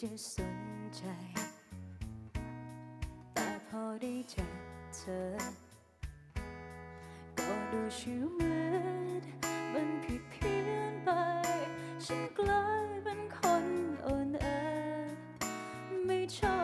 จะสนใจ แต่พอได้เจอเธอ ก็ดูชีวิตมันผิดเพี้ยนไป ฉันกลายเป็นคนอ่อนแอไม่ชอบ